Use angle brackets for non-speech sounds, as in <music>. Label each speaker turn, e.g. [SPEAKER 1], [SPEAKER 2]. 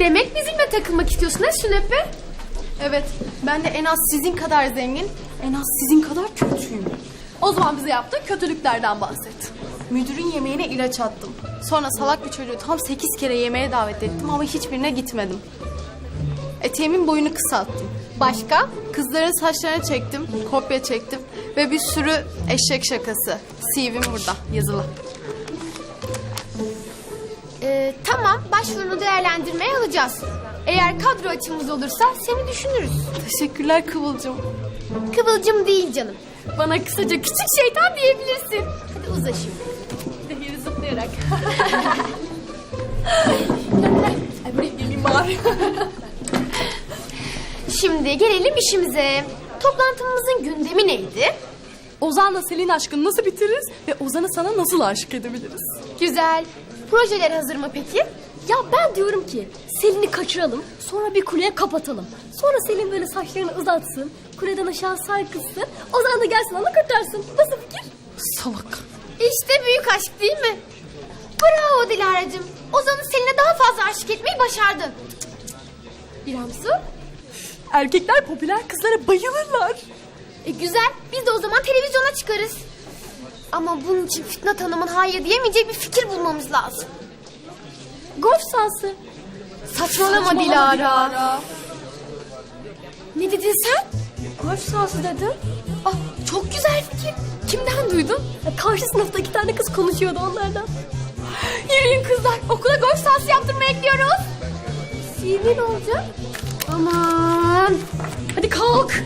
[SPEAKER 1] Demek bizimle takılmak istiyorsun ha Sünepe?
[SPEAKER 2] Evet, ben de en az sizin kadar zengin, en az sizin kadar kötüyüm. O zaman bize yaptığı kötülüklerden bahset. Müdürün yemeğine ilaç attım. Sonra salak bir çocuğu tam 8 kere yemeğe davet ettim ama hiçbirine gitmedim. Eteğimin boyunu kısalttım.
[SPEAKER 1] Başka?
[SPEAKER 2] Kızların saçlarını çektim, kopya çektim ve bir sürü eşek şakası. CV'm burada yazılı.
[SPEAKER 1] Başvurunu değerlendirmeye alacağız. Eğer kadro açımız olursa seni düşünürüz.
[SPEAKER 2] Teşekkürler Kıvılcım.
[SPEAKER 1] Kıvılcım değil canım. Bana kısaca küçük şeytan diyebilirsin. Hadi uza şimdi.
[SPEAKER 2] Zehiri zıplayarak. <laughs> Ay buraya geleyim bari.
[SPEAKER 1] Şimdi gelelim işimize. Toplantımızın gündemi neydi?
[SPEAKER 2] Ozan'la Selin aşkını nasıl bitiririz ve Ozan'ı sana nasıl aşık edebiliriz?
[SPEAKER 1] Güzel. Projeler hazır mı peki?
[SPEAKER 3] Ya ben diyorum ki Selin'i kaçıralım sonra bir kuleye kapatalım. Sonra Selin böyle saçlarını uzatsın. Kuleden aşağı sarkılsın. Ozan da gelsin onu kurtarsın. Nasıl fikir?
[SPEAKER 2] Salak.
[SPEAKER 1] İşte büyük aşk değil mi? Bravo Dilara'cığım. Ozan'ı Selin'e daha fazla aşık etmeyi başardın. İrem Su?
[SPEAKER 2] Erkekler popüler kızlara bayılırlar.
[SPEAKER 1] E güzel. Biz de o zaman televizyona çıkarız. Ama bunun için Fitnat Hanım'ın hayır diyemeyecek bir fikir bulmamız lazım.
[SPEAKER 3] Golf sahası.
[SPEAKER 1] Saçmalama, Saçmalama Dilara. Ne dedin sen?
[SPEAKER 3] Golf sahası dedin.
[SPEAKER 1] Ah, çok güzel fikir. Kimden duydun?
[SPEAKER 3] Ya, karşı sınıfta iki tane kız konuşuyordu onlardan.
[SPEAKER 1] Yürüyün kızlar. Okula golf sahası yaptırmaya gidiyoruz.
[SPEAKER 3] Sinir olacak.
[SPEAKER 1] Aman. Hadi kalk. <laughs>